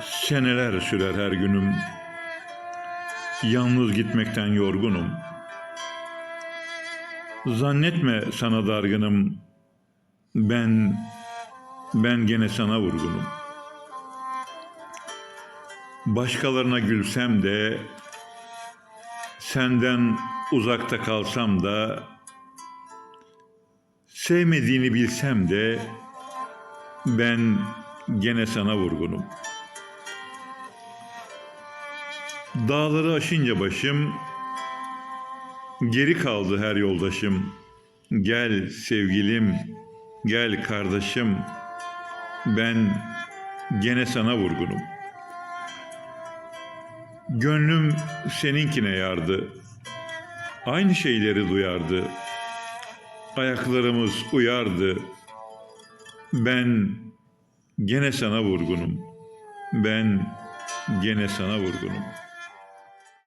Seneler sürer her günüm. Yalnız gitmekten yorgunum. Zannetme sana dargınım. Ben ben gene sana vurgunum. Başkalarına gülsem de senden uzakta kalsam da sevmediğini bilsem de ben gene sana vurgunum. Dağları aşınca başım geri kaldı her yoldaşım. Gel sevgilim, gel kardeşim. Ben gene sana vurgunum. Gönlüm seninkine yardı. Aynı şeyleri duyardı. Ayaklarımız uyardı. Ben gene sana vurgunum. Ben gene sana vurgunum.